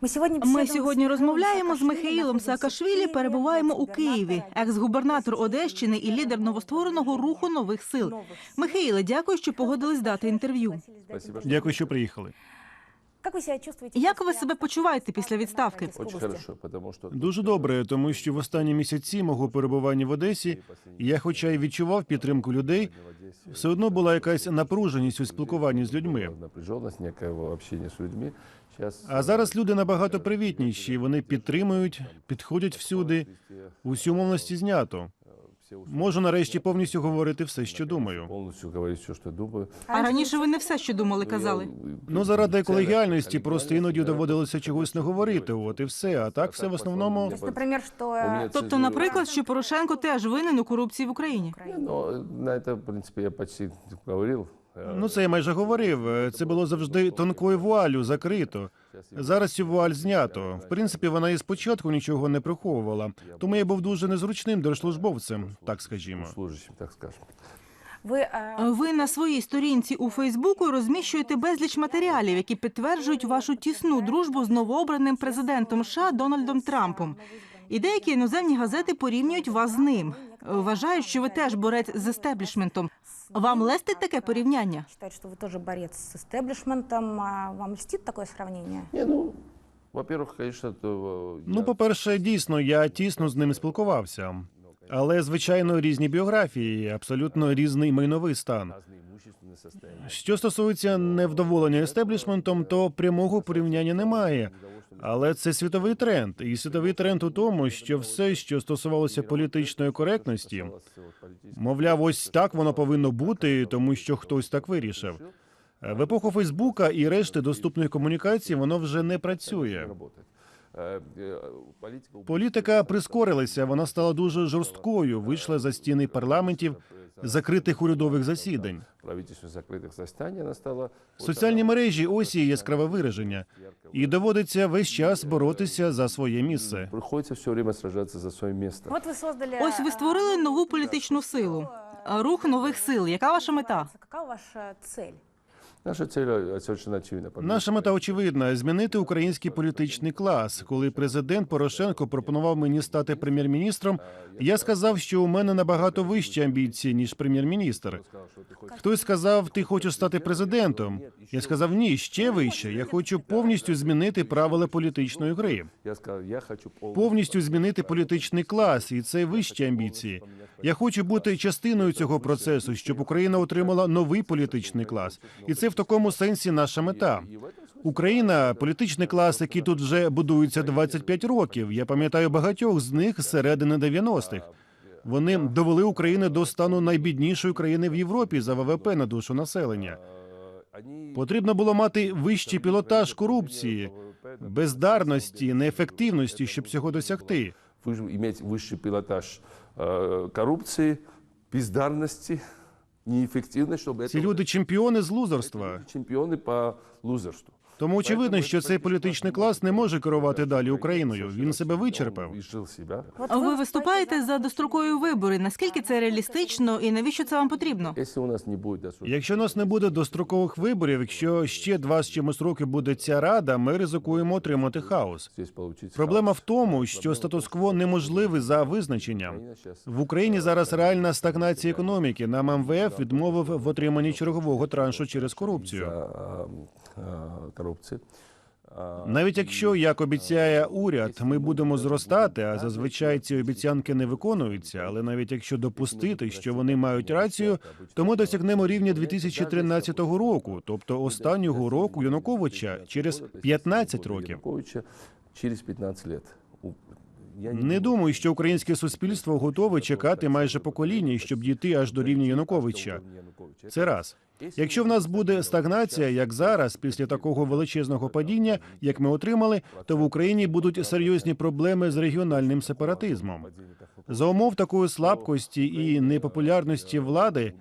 Ми сьогодні Ми сьогодні розмовляємо з Михаїлом Саакашвілі. Перебуваємо у Києві, екс-губернатор Одещини і лідер новоствореного руху нових сил. Михаїле, дякую, що погодились дати інтерв'ю. Дякую, що приїхали. Як ви себе почуваєте після відставки? Дуже добре, тому що в останні місяці мого перебування в Одесі я, хоча й відчував підтримку людей, все одно була якась напруженість у спілкуванні з людьми. А зараз люди набагато привітніші. Вони підтримують, підходять всюди. Усю мовності знято. Можу нарешті повністю говорити все, що думаю. Полностью говорить все, что думаю. А раніше ви не все, що думали, казали. Ну заради колегіальності просто іноді доводилося чогось не говорити. От і все. А так все в основному. Наприклад, що Тобто, наприклад, що Порошенко теж винен у корупції в Україні. Ну, на это, в принципе, я почти говорил. Э, Ну це я майже говорив. Це було завжди тонкою вуалю закрито. Зараз цю вуаль знято. В принципі, вона і спочатку нічого не приховувала. Тому я був дуже незручним держслужбовцем, так скажімо. Так скажемо. ви е, Ви на своїй сторінці у Фейсбуку розміщуєте безліч матеріалів, які підтверджують вашу тісну дружбу з новообраним президентом США Дональдом Трампом. І деякі іноземні газети порівнюють вас з ним. Вважають, що ви теж борець з естеблішментом. Вам лестить таке порівняння? вважають, що ви теж борець з істеблішментом. А Вам льстить таке сравнення? Не, ну, во-первых, конечно, то... э, Ну, я- по-перше, дійсно, я тісно з ним спілкувався. Але, звичайно, різні біографії, абсолютно різний майновий стан. разные имущественные состояния. Що стосується невдоволення естеблішментом, то прямого порівняння немає. Але це світовий тренд. І світовий тренд у тому, що все, що стосувалося політичної коректності, мовляв, ось так воно повинно бути, тому що хтось так вирішив. Е, В епоху Фейсбука і решти доступних комунікацій воно вже не працює. Політика прискорилася, вона стала дуже жорсткою, вийшла за стіни парламентів, закритих урядових засідань. Соціальні мережі ось і яскраве вираження, і доводиться весь час боротися за своє місце. Приходится все время сражаться за своє место. От ви создали Ось ви створили нову політичну силу, рух нових сил. Яка ваша мета? Яка ваша цель? Наша цель совершенно очевидна. Наша мета очевидна змінити український політичний клас. Коли президент Порошенко пропонував мені стати прем'єр-міністром, я сказав, що у мене набагато вищі амбіції ніж прем'єр-міністр. Хтось сказав, ти хочеш стати президентом. Я сказав, ні, ще вище. Я хочу повністю змінити правила політичної гри. Я сказал, я хочу повністю змінити політичний клас, і це вищі амбіції. Я хочу бути частиною цього процесу, щоб Україна отримала новий політичний клас, і це в такому сенсі наша мета. Україна політичний клас, який тут вже будується 25 років. Я пам'ятаю багатьох з них з середини 90-х. Вони довели Україну до стану найбіднішої країни в Європі за ВВП на душу населення. Э, Они... Потрібно було мати вищий пілотаж корупції, бездарності, неефективності, щоб цього досягти. вы- иметь высший пилотаж э, коррупции, бездарности, неэффективности, чтобы Ці это люди чемпіони з лузерства. чемпионы по лузерству. Тому очевидно, що цей політичний клас не може керувати далі Україною. Він себе вичерпав. Ви виступаєте за дострокові вибори. Наскільки це реалістично і навіщо це вам потрібно? Якщо у нас не буде дострокових виборів, якщо ще два з чимось роки буде ця рада, ми ризикуємо отримати хаос. Проблема в тому, що статус-кво неможливий за визначенням. В Україні зараз реальна стагнація економіки. Нам МВФ відмовив в отриманні чергового траншу через корупцію. Э, коррупции. А, Навіть якщо, як обіцяє уряд, ми будемо зростати, а зазвичай ці обіцянки не виконуються. Але навіть якщо допустити, що вони мають рацію, то ми досягнемо рівня 2013 року, тобто останнього року Януковича через 15 років. Через 15 лет. Не думаю, що українське суспільство готове чекати майже покоління, щоб дійти аж до рівня Януковича. Це раз. Якщо в нас буде стагнація, як зараз, після такого величезного падіння, як ми отримали, то в Україні будуть серйозні проблеми з регіональним сепаратизмом. За умов такої слабкості і непопулярності влади,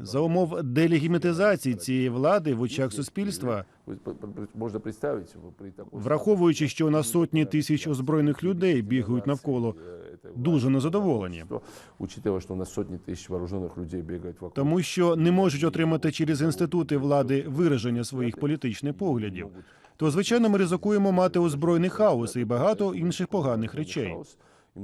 за умов делегімітизації цієї влади в очах суспільства, Можна представити, при такому враховуючи, що у нас сотні тисяч озброєних людей бігають навколо, дуже незадоволені, Учитывая, что у нас сотни тысяч вооруженных людей бегают вокруг. тому що не можуть отримати через інститути влади вираження своїх політичних поглядів. То звичайно, ми ризикуємо мати озброєний хаос і багато інших поганих речей.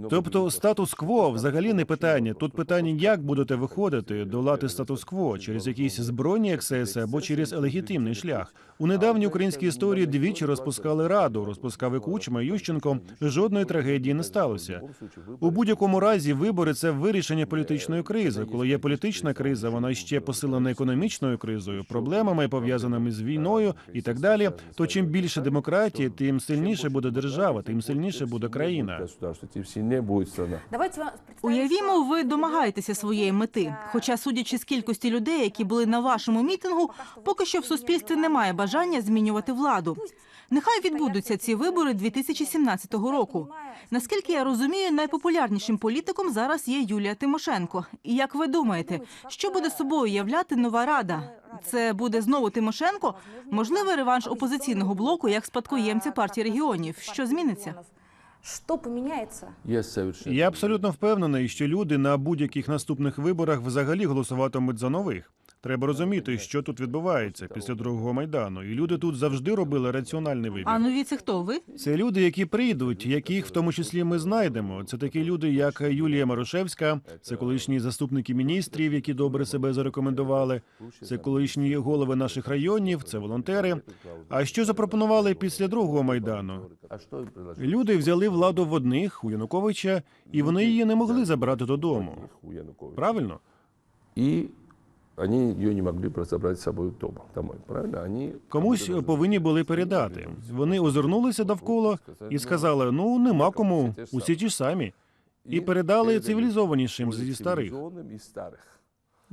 Тобто статус-кво взагалі не питання. Тут питання, як будете виходити, долати статус-кво через якісь збройні ексеси або через легітимний шлях. У недавній українській історії двічі розпускали раду, розпускав і Кучма, Ющенко. Жодної трагедії не сталося. У будь-якому разі вибори це вирішення політичної кризи. Коли є політична криза, вона ще посилена економічною кризою, проблемами пов'язаними з війною і так далі. То чим більше демократії, тим сильніше буде держава, тим сильніше буде країна. Сильнее будет страна. Давайте Уявімо, ви домагаєтеся своєї мети. Хоча, судячи з кількості людей, які були на вашому мітингу, поки що в суспільстві немає бажання змінювати владу. Нехай відбудуться ці вибори 2017 року. Наскільки я розумію, найпопулярнішим політиком зараз є Юлія Тимошенко. І як ви думаєте, що буде собою являти нова рада? Це буде знову Тимошенко? Можливо, реванш опозиційного блоку як спадкоємця партії регіонів. Що зміниться? Что поміняється? Я абсолютно впевнений, що люди на будь-яких наступних виборах взагалі голосуватимуть за нових. Треба розуміти, що тут відбувається після другого майдану, і люди тут завжди робили раціональний вибір. А нові це хто ви? Це люди, які прийдуть, яких в тому числі ми знайдемо. Це такі люди, як Юлія Марошевська, це колишні заступники міністрів, які добре себе зарекомендували. Це колишні голови наших районів, це волонтери. А що запропонували після другого майдану? Люди взяли владу в одних у Януковича, і вони її не могли забрати додому. Правильно? И они її не могли забрати з собою домой. Правильно? Вони... Комусь повинні були передати. Вони озирнулися довкола і сказали: ну нема кому, усі ті ж самі. І передали цивілізованішим зі старих.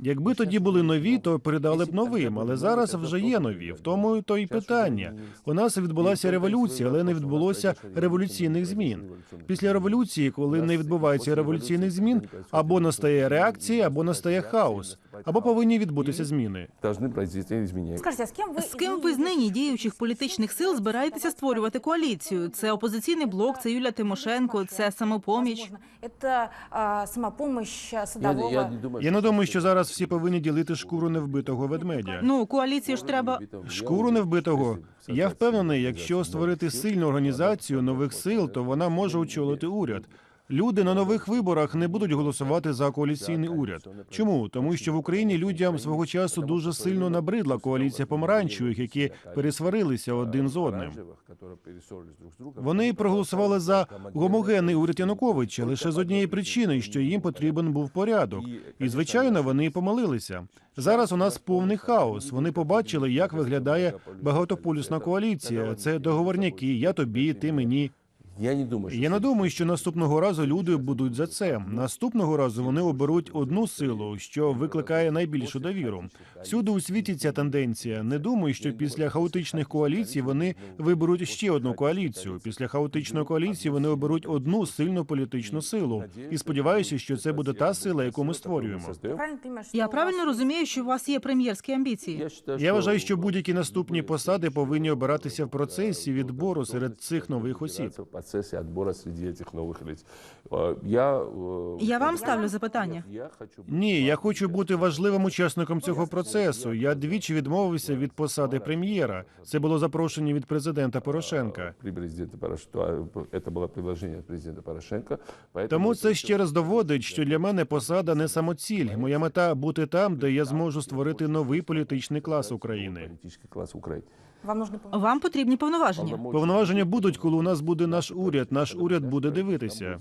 Цивилизованным из старых. Якби тоді були нові, то передали б новим, але зараз вже є нові. В тому то й питання. У нас відбулася революція, але не відбулося революційних змін. Після революції, коли не відбувається революційних змін, або настає реакція, або настає хаос, або повинні відбутися зміни. Должны произойти изменения. Скажите, а с кем вы... З ким ви з нині діючих політичних сил збираєтеся створювати коаліцію? Це опозиційний блок, це Юлія Тимошенко, це самопоміч. Возможно, Это а, самопомощь а, Я, Садового. я не думаю, Я не думаю, що зараз всі повинні ділити шкуру невбитого ведмедя. Ну коаліції ж треба. Шкуру невбитого. Я впевнений, якщо створити сильну організацію нових сил, то вона може очолити уряд. Люди на нових виборах не будуть голосувати за коаліційний уряд. Чому? Тому що в Україні людям свого часу дуже сильно набридла коаліція помаранчевих, які пересварилися один з одним. Вони проголосували за гомогенний уряд Януковича лише з однієї причини, що їм потрібен був порядок. І звичайно, вони помилилися. Зараз у нас повний хаос. Вони побачили, як виглядає багатополюсна коаліція. Це договорняки. Я тобі, ти мені. Я не думаю, что Я не думаю, що наступного разу люди будуть за це. Наступного разу вони оберуть одну силу, що викликає найбільшу довіру. Всюди у світі ця тенденція. Не думаю, що після хаотичних коаліцій вони виберуть ще одну коаліцію. Після хаотичної коаліції вони оберуть одну сильну політичну силу. І сподіваюся, що це буде та сила, яку ми створюємо. Правильно понимаю, что Я правильно розумію, що у вас є прем'єрські амбіції. Я, вважаю, що будь-які наступні посади повинні обиратися в процесі відбору серед цих нових осіб в процессе отбора среди этих новых лиц. Э, Я, э, Я вам ставлю запитання. я хочу быть Ні, я хочу бути важливим учасником цього процесу. Я двічі відмовився від посади прем'єра. Це було запрошення від президента Порошенка. при президенте Порошенко. Это было предложение от президента Порошенко. Поэтому Тому я це ще раз доводить, що для мене посада не самоціль. Моя мета бути там, де я зможу створити новий політичний клас України. политический класс Украины. Вам нужно помочь. Вам потрібні повноваження. Повноваження будуть, коли у нас буде наш уряд. Наш уряд буде дивитися.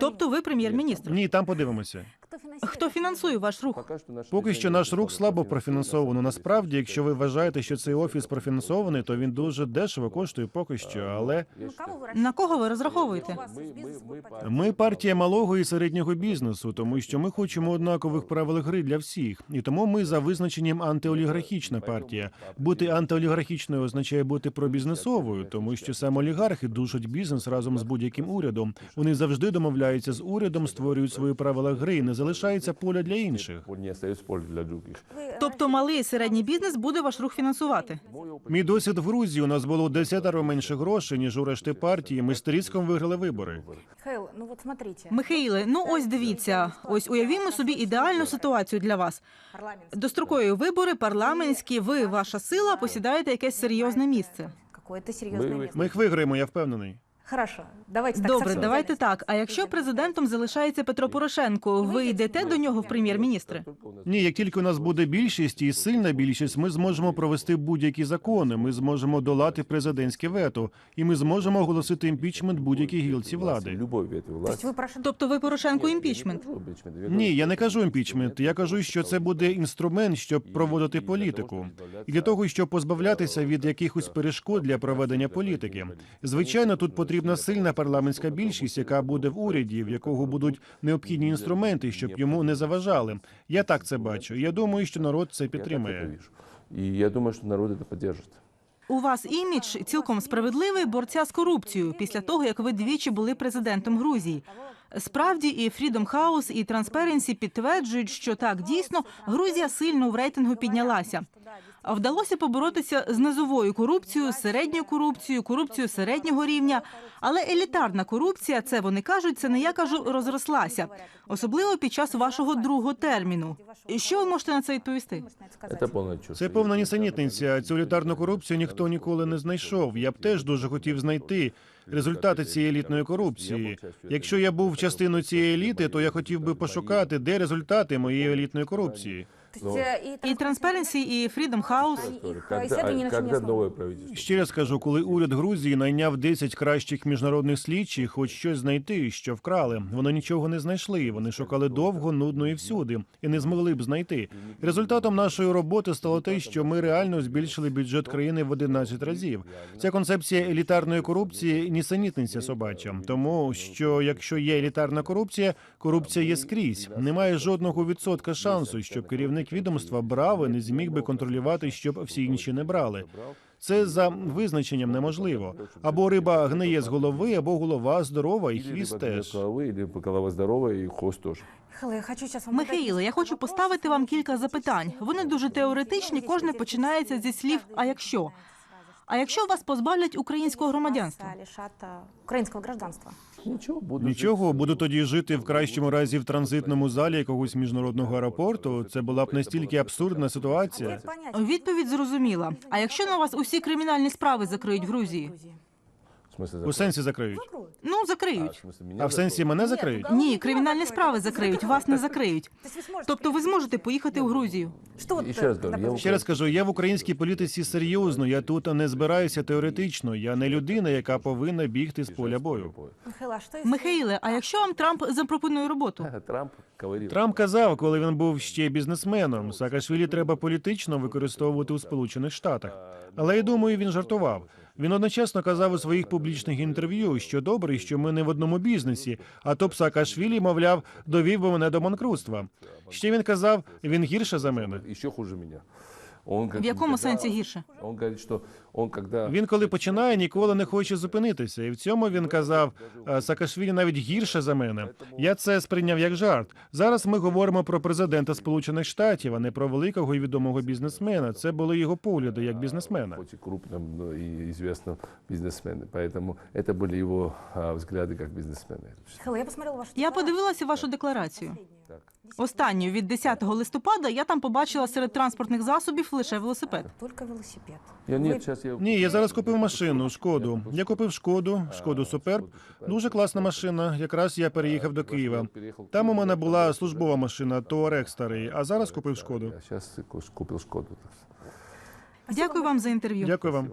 Тобто ви прем'єр-міністр. Ні, там подивимося. Кто финансирует? Хто фінансує ваш рух? Пока что наше Поки що движение наш рух слабо профинансовано. профінансовано. Насправді, якщо ви вважаєте, що цей офіс профінансований, то він дуже дешево коштує поки що. Але Я Ну, считаю, кого вы На кого ви рассчитываете? розраховуєте? У вас Мы- из мы- бизнеса мы будет по- поддержка? Ми партія малого і середнього бізнесу, тому що ми хочемо однакових правил гри для всіх, і тому ми за визначенням антиолігархічна партія. Бути антиолігархічною означає бути пробізнесовою, тому що саме олігархи душать бізнес разом з будь-яким урядом. Вони завжди домовляються з урядом, створюють свої правила гри, незалежно залишається поля для інших. Не остается для других. Тобто малий і середній бізнес буде ваш рух фінансувати. Мій досвід в Грузії у нас було десятеро менше грошей ніж у решти партії. Ми з Тріском виграли вибори. Михаил, ну вот смотрите. Михаїле, ну ось дивіться, ось уявімо собі ідеальну ситуацію для вас. Дострокові вибори, парламентські, ви, ваша сила, посідаєте якесь серйозне місце. Ми їх виграємо, я впевнений. Хорошо, давайте так. Добре, давайте так. А якщо президентом залишається Петро Порошенко, ви йдете до нього в прем'єр-міністри? Ні, як тільки у нас буде більшість і сильна більшість, ми зможемо провести будь-які закони. Ми зможемо долати президентське вето, і ми зможемо оголосити імпічмент будь-якій гілці влади. Любой ветви То есть власти. вы Порошенко Тобто ви Порошенку імпічмент? Ні, я не кажу імпічмент. Я кажу, що це буде інструмент, щоб проводити політику, і для того, щоб позбавлятися від якихось перешкод для проведення політики. Звичайно, тут потрібна сильна парламентська більшість, яка буде в уряді, в якого будуть необхідні інструменти, щоб йому не заважали. Я так це бачу. Я думаю, що народ це підтримує. І я думаю, що народ це підтримує. У вас імідж цілком справедливий борця з корупцією після того, як ви двічі були президентом Грузії. Справді, і Freedom House, і Transparency підтверджують, що так дійсно Грузія сильно в рейтингу піднялася. А вдалося поборотися з низовою корупцією, середньою корупцією, корупцією середнього рівня. Але елітарна корупція, це вони кажуть, це не я кажу, розрослася, особливо під час вашого другого терміну. Що ви можете на це відповісти? Это полная. Це повна нісенітниця. Цю елітарну корупцію ніхто ніколи не знайшов. Я б теж дуже хотів знайти результати цієї елітної корупції. Якщо я був частиною цієї еліти, то я хотів би пошукати, де результати моєї елітної корупції. То э, І Transparency, і Freedom House. Когда, правительство? Ще раз кажу, коли уряд Грузії найняв 10 кращих міжнародних слідчих, хоч щось знайти, що вкрали. Вони нічого не знайшли. Вони шукали довго, нудно і всюди, і не змогли б знайти. Результатом нашої роботи стало те, що ми реально збільшили бюджет країни в 11 разів. Ця концепція елітарної корупції нісенітниця собача, тому що якщо є елітарна корупція, корупція є скрізь. Немає жодного відсотка шансу, щоб керівник відомства брав і не зміг би контролювати, щоб всі інші не брали. Це за визначенням неможливо. Або риба гниє з голови, або голова здорова, і хвіст теж. голова здоровая, и хвост тоже. Михаил, я хочу поставити вам кілька запитань. Вони дуже теоретичні. Кожне починається зі слів «а якщо?». А якщо вас позбавлять українського громадянства? Вас, а, Ничего, буду Нічого, буду тоді жити в кращому разі в транзитному залі якогось міжнародного аеропорту. Це була б настільки абсурдна ситуація. Відповідь зрозуміла. А якщо на вас усі кримінальні справи закриють в Грузії? Грузии. В смысле, У сенсі закриють. Закроют. Ну А, закриють. в смысле, меня А в сенсі мене закриють? Ні, кримінальні справи закриють, вас не закриють. То есть вы сможете Тобто ви приехать? зможете поїхати в Грузію. Что вот, Еще э, раз говорю, я допустим, Ще раз кажу, я в українській політиці серйозно. Я тут не збираюся теоретично. Я не людина, яка повинна бігти з поля бою. Михаил, а что если... Михаїле, а якщо вам Трамп запропонує роботу? Трамп говорил. Трамп казав, коли він був ще бізнесменом, Саакашвілі треба політично використовувати у Сполучених Штатах. Але я думаю, він жартував. Він одночасно казав у своїх публічних інтерв'ю, що добре, що ми не в одному бізнесі. А то псакашвілі мовляв, довів би мене до банкрутства. Ще він казав, він гірше за мене. І що хуже меня. Он как- В якому когда- сенсі гірше? Он говорит, что он когда... Він, коли починає, ніколи не хоче зупинитися. І в цьому він казав: «А, Саакашвілі навіть гірше за мене. Я це сприйняв як жарт. Зараз ми говоримо про президента Сполучених Штатів, а не про великого і відомого бізнесмена. Це були його погляди як бізнесмена. хоть и крупным но и известным бизнесменом. Поэтому это были его а, взгляды как бизнесмена. Михаил, я посмотрела вашу Я декларацию. подивилася вашу декларацію. Так. Останню від 10 листопада я там побачила серед транспортних засобів лише велосипед. Только велосипед. Я сейчас. Ні, я зараз купив машину, шкоду. Я купив шкоду, шкоду Суперб. Дуже класна машина. Якраз я переїхав до Києва. Там у мене була службова машина, Туарек старий, а зараз купив шкоду. Сейчас купил Шкоду. Дякую вам за інтерв'ю. Дякую вам.